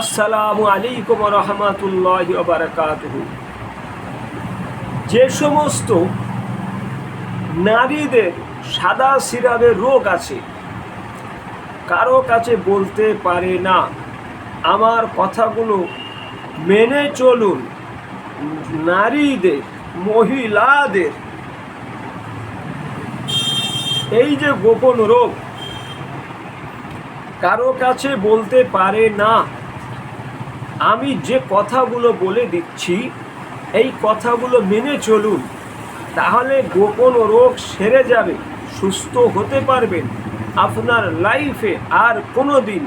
আসসালামু আলাইকুম রহমতুল্লাহ বারকাতুহু। যে সমস্ত নারীদের সাদা সিরাবের রোগ আছে, কারও কাছে বলতে পারে না, আমার কথাগুলো মেনে চলুন। নারীদের, মহিলাদের এই যে গোপন রোগ, কারও কাছে বলতে পারে না আমি যে কথাগুলো বলে দিচ্ছি, এই কথাগুলো মেনে চলুন। তাহলে গোপন রোগ সেরে যাবে, সুস্থ হতে পারবেন। আপনার লাইফে আর কোনো দিন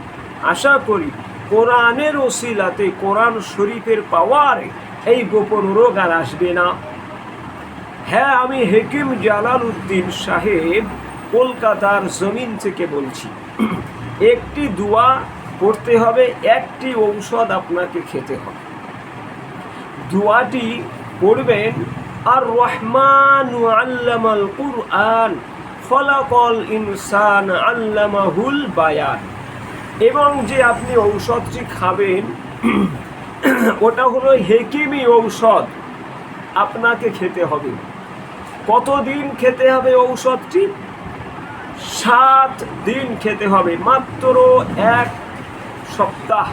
আশা করি, কোরআনের ওসিলাতে, কোরআন শরীফের পাওয়ারে এই গোপন রোগ আর আসবে না। হ্যাঁ আমি হেকিম জালাল উদ্দিন সাহেব কলকাতার জমিন থেকে বলছি। একটি দোয়া পড়তে হবে, একটি ঔষধ আপনাকে খেতে হবে। দোয়াটি পড়বেন আর রহমান আল্লামাল কুরআন ফলাকল ইনসান আল্লামাহুল বায়ান। এবং যে আপনি ঔষধটি খাবেন, ওটা হলো হেকিমি ঔষধ, আপনাকে খেতে হবে। কতদিন খেতে হবে ঔষধটি? সাত দিন খেতে হবে, মাত্র এক সপ্তাহ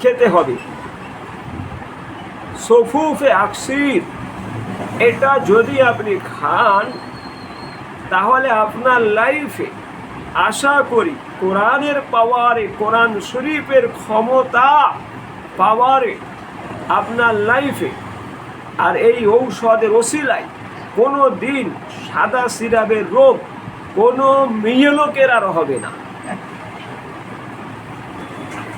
খেতে হবে। সফুফে আকসির, এটা যদি আপনি খান, তাহলে আপনার লাইফে আশা করি কোরআনের পাওয়ারে, কোরআন শরীফের ক্ষমতা পাওয়ারে আপনার লাইফে আর এই ঔষধের ওসিলায় কোনো দিন সাদা সিরাবের রোগ, কোনো মেয়ে আর হবে না।